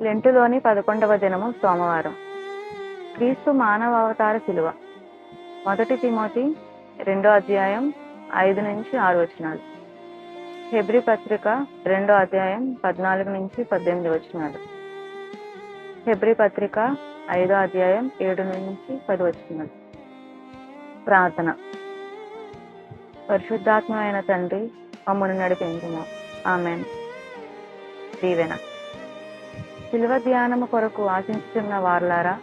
లెంటులోని పదకొండవ దినము సోమవారం. క్రీస్తు మానవ అవతార శిలువ. మొదటి తిమోతి రెండో అధ్యాయం ఐదు నుంచి ఆరు వచనాలు. హెబ్రి పత్రిక రెండో అధ్యాయం పద్నాలుగు నుంచి పద్దెనిమిది వచనాలు. హెబ్రి పత్రిక ఐదో అధ్యాయం ఏడు నుంచి పది వచనాలు. ప్రార్థన. పరిశుద్ధాత్మైన తండ్రి మమ్మల్ని నడిపించుము. ఆమెన్. దీవెన. శిల్వ ధ్యానము కొరకు ఆశించుతున్న వారులారా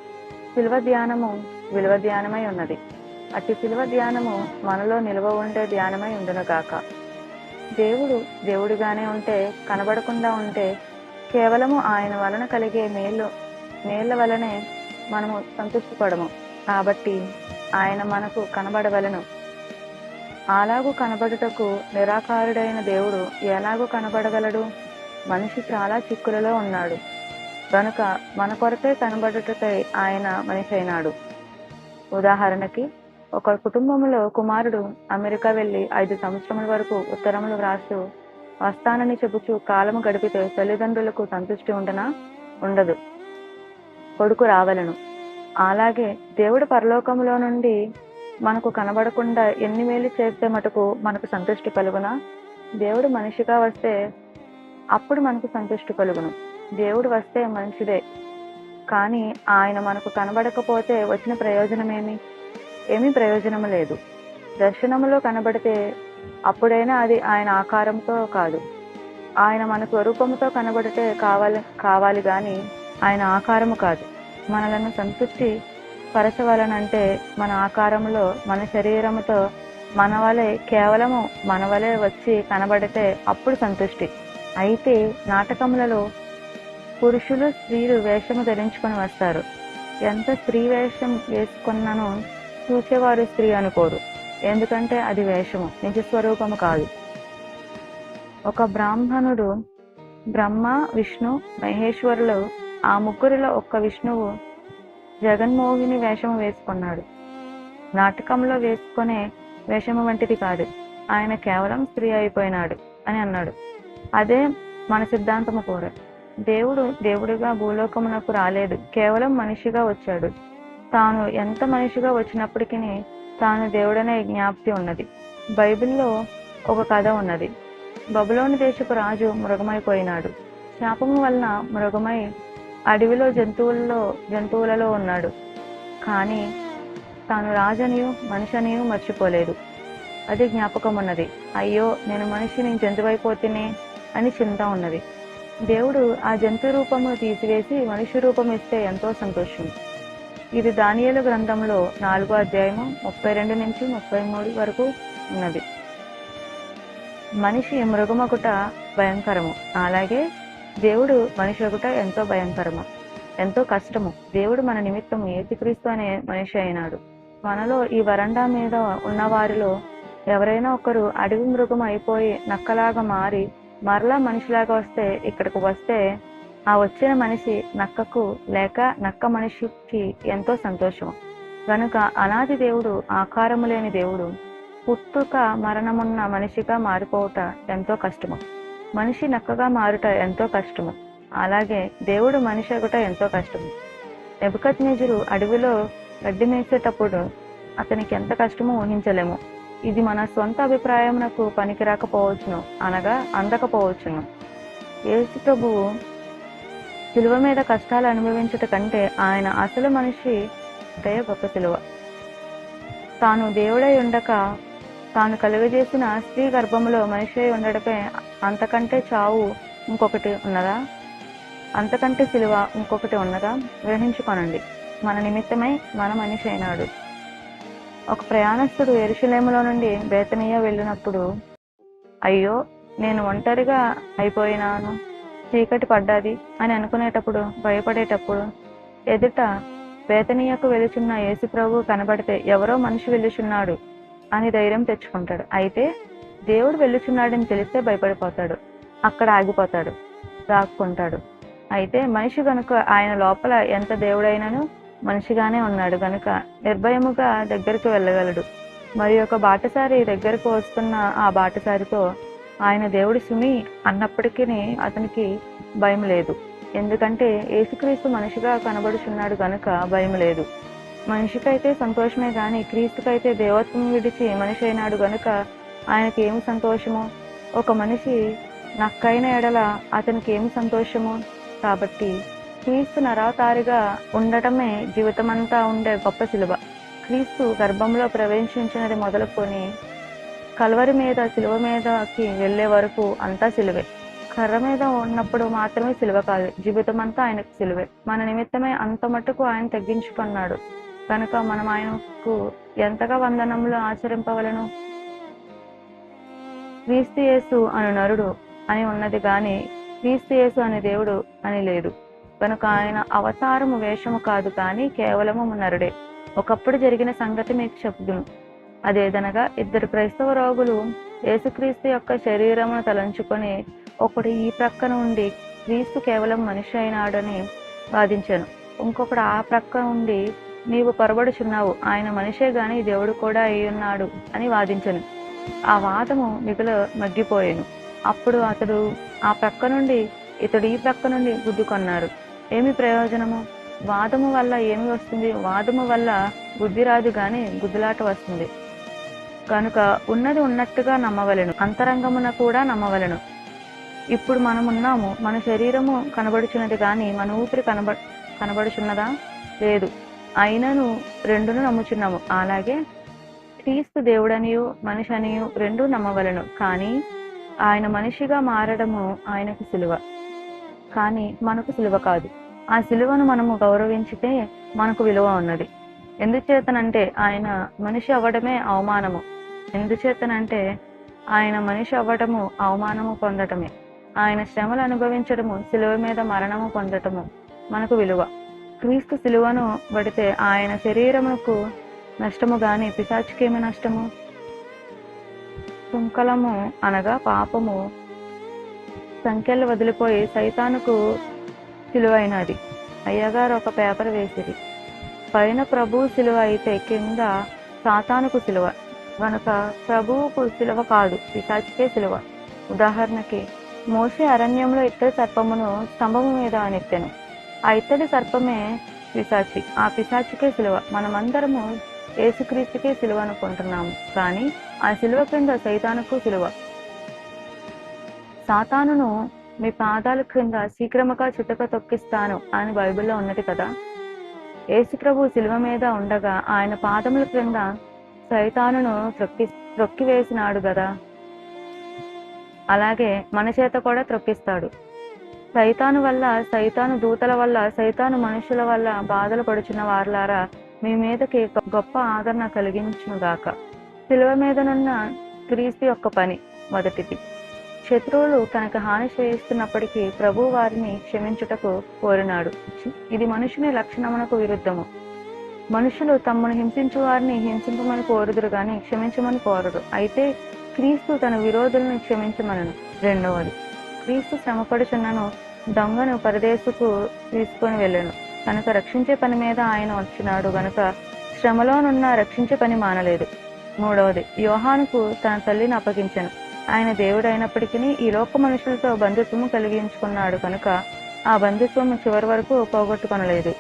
శిల్వ ధ్యానము విలువ ధ్యానమై ఉన్నది. అట్టి శిల్వ ధ్యానము మనలో నిల్వ ఉండే ధ్యానమై ఉండును గాక. దేవుడు దేవుడిగానే ఉంటే కనబడకుండా ఉంటే కేవలము ఆయన వలన కలిగే మేలు మేళ్ళ వలనే మనము సంతృష్టిపడము కాబట్టి ఆయన మనకు కనబడవలను. అలాగూ కనబడుటకు నిరాకారుడైన దేవుడు ఎలాగూ కనబడగలడు? మనిషి చాలా చిక్కులలో ఉన్నాడు. కనుక మన కొరకే కనబడుటకై ఆయన మనిషి అయినాడు ఉదాహరణకి ఒక కుటుంబంలో కుమారుడు అమెరికా వెళ్ళి ఐదు సంవత్సరముల వరకు ఉత్తరములు వ్రాస్తూ వస్తానని చెబుచు కాలము గడిపితే తల్లిదండ్రులకు సంతృష్టి ఉండనా? ఉండదు. కొడుకు రావలను. అలాగే దేవుడు పరలోకములో నుండి మనకు కనబడకుండా ఎన్ని మేలు చేస్తే మటుకు మనకు సంతృష్టి కలుగునా? దేవుడు మనిషిగా వస్తే అప్పుడు మనకు సంతృష్టి కలుగును. దేవుడు వస్తే మంచిదే కానీ ఆయన మనకు కనబడకపోతే వచ్చిన ప్రయోజనమేమి? ఏమీ ప్రయోజనం లేదు. దర్శనములో కనబడితే అప్పుడైనా అది ఆయన ఆకారంతో కాదు. ఆయన మన స్వరూపంతో కనబడితే కావాలి కావాలి కానీ ఆయన ఆకారము కాదు. మనలను సంతృప్తి పరచవలనంటే మన ఆకారంలో మన శరీరముతో మన వలె కేవలము మన వలె వచ్చి కనబడితే అప్పుడు సంతృష్టి. అయితే నాటకములలో పురుషులు స్త్రీలు వేషము ధరించుకొని వస్తారు. ఎంత స్త్రీ వేషం వేసుకున్నానో చూసేవారు స్త్రీ అనుకోరు. ఎందుకంటే అది వేషము నిజ స్వరూపము కాదు. ఒక బ్రాహ్మణుడు బ్రహ్మ విష్ణు మహేశ్వరులు ఆ ముగ్గురిలో ఒక్క విష్ణువు జగన్మోహిని వేషము వేసుకున్నాడు. నాటకంలో వేసుకునే వేషము వంటిది కాదు. ఆయన కేవలం స్త్రీ అయిపోయినాడు అని అన్నాడు. అదే మన సిద్ధాంతము కూడా. దేవుడు దేవుడిగా భూలోకమునకు రాలేదు. కేవలం మనిషిగా వచ్చాడు. తాను ఎంత మనిషిగా వచ్చినప్పటికీ తాను దేవుడనే జ్ఞాప్తి ఉన్నది. బైబిల్లో ఒక కథ ఉన్నది. బబులోని దేశపు రాజు మృగమైపోయినాడు. శాపము వలన మృగమై అడవిలో జంతువుల్లో జంతువులలో ఉన్నాడు. కానీ తాను రాజనియు మనిషినియు మర్చిపోలేదు. అది జ్ఞాపకం ఉన్నది అయ్యో నేను మనిషిని జంతువైపోతేనే అని చింత ఉన్నది. దేవుడు ఆ జంతు రూపమును తీసివేసి మనిషి రూపం ఇస్తే ఎంతో సంతోషం. ఇది దానియలు గ్రంథంలో నాలుగో అధ్యాయము ముప్పై రెండు నుంచి ముప్పై మూడు వరకు ఉన్నది. మనిషి మృగమొకట భయంకరము. అలాగే దేవుడు మనిషి ఒకట ఎంతో భయంకరము. ఎంతో కష్టము. దేవుడు మన నిమిత్తం ఏసుక్రీస్తు అనే మనిషి అయినాడు. మనలో ఈ వరండా మీద ఉన్న వారిలో ఎవరైనా ఒకరు అడవి మృగం అయిపోయి నక్కలాగా మారి మరలా మనిషిలాగా వస్తే ఇక్కడికి వస్తే ఆ వచ్చిన మనిషి నక్కకు లేక నక్క మనిషికి ఎంతో సంతోషం. గనుక అనాది దేవుడు ఆకారము లేని దేవుడు పుట్టుక మరణమున్న మనిషిగా మారిపోవుట ఎంతో కష్టము. మనిషి నక్కగా మారుట ఎంతో కష్టము. అలాగే దేవుడు మనిషి అగుట ఎంతో కష్టము. నెబద్ నిజురు అడవిలో గడ్డి మేసేటప్పుడు అతనికి ఎంత కష్టమో ఊహించలేము. ఇది మన సొంత అభిప్రాయమునకు పనికిరాకపోవచ్చును అనగా అందకపోవచ్చును. యేసు ప్రభువు సిలువ మీద కష్టాలు అనుభవించుట కంటే ఆయన అసలు మనిషి దయ గొప్ప సిలువ తాను దేవుడై ఉండక తాను కలుగజేసిన స్త్రీ గర్భములో మనిషి అయి ఉండడపై అంతకంటే చావు ఇంకొకటి ఉన్నదా? అంతకంటే సిలువ ఇంకొకటి ఉన్నదా? గ్రహించుకొనండి. మన నిమిత్తమై మన మనిషి అయినాడు. ఒక ప్రయాణస్తుడు ఎరుశలేములో నుండి బేతనీయ వెళ్ళినప్పుడు అయ్యో నేను ఒంటరిగా అయిపోయినాను చీకటి పడ్డాది అని అనుకునేటప్పుడు భయపడేటప్పుడు ఎదుట బేతనీయకు వెలుచున్న యేసుప్రభు కనబడితే ఎవరో మనిషి వెళ్ళుచున్నాడు అని ధైర్యం తెచ్చుకుంటాడు. అయితే దేవుడు వెళ్ళుచున్నాడని తెలిస్తే భయపడిపోతాడు అక్కడ ఆగిపోతాడు దాక్కుంటాడు. అయితే మనిషి కనుక ఆయన లోపల ఎంత దేవుడైనను మనిషిగానే ఉన్నాడు. గనుక నిర్భయముగా దగ్గరికి వెళ్ళగలడు. మరి ఒక బాటసారి దగ్గరకు వస్తున్న ఆ బాటసారితో ఆయన దేవుడి సుమి అన్నప్పటికీ అతనికి భయం లేదు. ఎందుకంటే యేసుక్రీస్తు మనిషిగా కనబడుచున్నాడు గనుక భయం లేదు. మనిషికైతే సంతోషమే కానీ క్రీస్తుకైతే దేవత్వం విడిచి మనిషి అయినాడు గనుక ఆయనకి ఏమి సంతోషము? ఒక మనిషి నక్కైన ఎడల అతనికి ఏమి సంతోషము? కాబట్టి క్రీస్తు నరాతారిగా ఉండటమే జీవితమంతా ఉండే గొప్ప శిలువ. క్రీస్తు గర్భంలో ప్రవేశించినది మొదలుకొని కలవరి మీద శిలువ మీదకి వెళ్ళే వరకు అంతా సిలువే కర్ర మీద ఉన్నప్పుడు మాత్రమే సిలువ కాదు జీవితం అంతా ఆయనకు సిలువే మన నిమిత్తమే అంత మట్టుకు ఆయన తగ్గించుకున్నాడు. కనుక మనం ఆయనకు ఎంతగా వందనములు ఆచరింపవలను? క్రీస్తు యేసు అను నరుడు అని ఉన్నది కానీ క్రీస్తు యేసు అనే దేవుడు అని లేదు. కనుక ఆయన అవతారము వేషము కాదు కానీ కేవలము నరుడే ఒకప్పుడు జరిగిన సంగతి మీకు చెప్పుదును అదేదనగా ఇద్దరు క్రైస్తవ రోగులు యేసుక్రీస్తు యొక్క శరీరమును తలంచుకొని ఒకడు ఈ ప్రక్క నుండి క్రీస్తు కేవలం మనిషి అయినాడని వాదించాను. ఇంకొకడు ఆ ప్రక్క నుండి నీవు పొరబడుచున్నావు ఆయన మనిషే గాని దేవుడు కూడా అయ్యున్నాడు అని వాదించను. ఆ వాదము మిగుల మగ్గిపోయాను. అప్పుడు అతడు ఆ ప్రక్క నుండి ఇతడు ఈ ప్రక్క నుండి గుద్దుకొన్నారు. ఏమి ప్రయోజనము? వాదము వల్ల ఏమి వస్తుంది? వాదము వల్ల బుద్ధి రాదు గాని గుద్దులాట వస్తుంది. కనుక ఉన్నది ఉన్నట్టుగా నమ్మవలెను. అంతరంగమున కూడా నమ్మవలెను. ఇప్పుడు మనమున్నాము. మన శరీరము కనబడుచున్నది కానీ మన ఊపిరి కనబ కనబడుచున్నదా? లేదు. అయినను రెండును నమ్ముచున్నాము. అలాగే క్రీస్తు దేవుడనియు మనిషి అనియు రెండు నమ్మవలను. కానీ ఆయన మనిషిగా మారడము ఆయనకు సులువ. కానీ మనకు సిలువ కాదు. ఆ సిలువను మనము గౌరవించితే మనకు విలువ ఉన్నది. ఎందుచేతనంటే ఆయన మనిషి అవ్వడమే అవమానము. ఎందుచేతనంటే ఆయన మనిషి అవ్వటము అవమానము పొందటమే. ఆయన శ్రమలు అనుభవించడము సిలువ మీద మరణము పొందటము మనకు విలువ. క్రీస్తు సిలువను పడితే ఆయన శరీరముకు నష్టము గాని పిశాచికేమి నష్టము? కుంకలము అనగా పాపము సంఖ్యలు వదిలిపోయి సైతానుకు సిలువైనది. అయ్యగారు ఒక పేపర్ వేసిరి. పైన ప్రభువు సిలువ అయితే కింద సాతానుకు సిలువ. గనుక ప్రభువుకు సిలువ కాదు పిశాచికే సిలువ. ఉదాహరణకి మోసే అరణ్యంలో ఇత్తడి సర్పమును స్తంభము మీద అనెత్తెను ఆ ఇత్తడి సర్పమే పిశాచి. ఆ పిశాచికే సిలువ. మనమందరము యేసుక్రీస్తుకే సిలువ అనుకుంటున్నాము. కానీ ఆ సిలువ క్రింద సైతానుకు సిలువ. సాతానును మీ పాదాల క్రింద శీఘ్రముగా చితక తొక్కిస్తాను అని బైబిల్లో ఉన్నది కదా. యేసుప్రభు శిలువ మీద ఉండగా ఆయన పాదముల క్రింద సైతానును త్రొక్కి త్రొక్కివేసినాడు కదా. అలాగే మన చేత కూడా త్రొక్కిస్తాడు. సైతాను వల్ల సైతాను దూతల వల్ల సైతాను మనుషుల వల్ల బాధలు పడుచున్న వారులారా మీ మీదకి గొప్ప ఆదరణ కలిగించుగాక శిలువ మీదనున్న క్రీస్తు యొక్క పని మొదటిది. శత్రువులు తనకు హాని చేయిస్తున్నప్పటికీ ప్రభు వారిని క్షమించుటకు కోరినాడు. ఇది మనుషుని లక్షణమునకు విరుద్ధము. మనుషులు తమను హింసించు వారిని హింసించమని కోరుదురు గాని క్షమించమని కోరరు. అయితే క్రీస్తు తన విరోధులను క్షమించమనను. రెండవది క్రీస్తు శ్రమపడుచున్నను దొంగను పరదేశకు తీసుకొని వెళ్ళను. కనుక రక్షించే పని మీద ఆయన వచ్చినాడు గనుక శ్రమలోనున్న రక్షించే పని మానలేదు. మూడవది యోహానుకు తన తల్లిని అప్పగించను. ఆయన దేవుడు అయినప్పటికీ ఈ లోక మనుషులతో బంధుత్వము కలిగించుకున్నాడు కనుక ఆ బంధుత్వం చివరి వరకు పోగొట్టుకొనలేదు.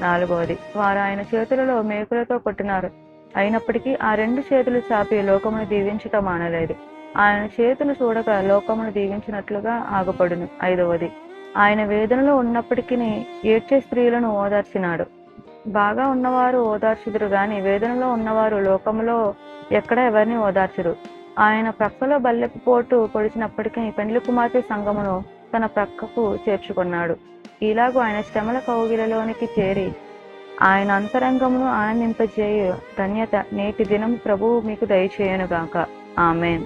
నాలుగవది వారు ఆయన చేతులలో మేకులతో కొట్టినారు. అయినప్పటికీ ఆ రెండు చేతులు చాపి లోకమును దీవించటం మానలేదు. ఆయన చేతులు చూడక లోకమును దీవించినట్లుగా ఆగపడును. ఐదవది ఆయన వేదనలో ఉన్నప్పటికీ ఏడ్చే స్త్రీలను ఓదార్చినాడు. బాగా ఉన్నవారు ఓదార్చుదురు గాని వేదనలో ఉన్నవారు లోకములో ఎక్కడ ఎవరిని ఓదార్చరు. ఆయన ప్రక్కలో బల్లెపు పోటు పొడిచినప్పటికీ పెండ్లి కుమార్తె సంగమును తన ప్రక్కకు చేర్చుకున్నాడు. ఇలాగూ ఆయన శ్రమల కౌగిలలోనికి చేరి ఆయన అంతరంగమును ఆనందింపజేయు ధన్యత నేటి దినం ప్రభువు మీకు దయచేయనుగాక. ఆమెన్.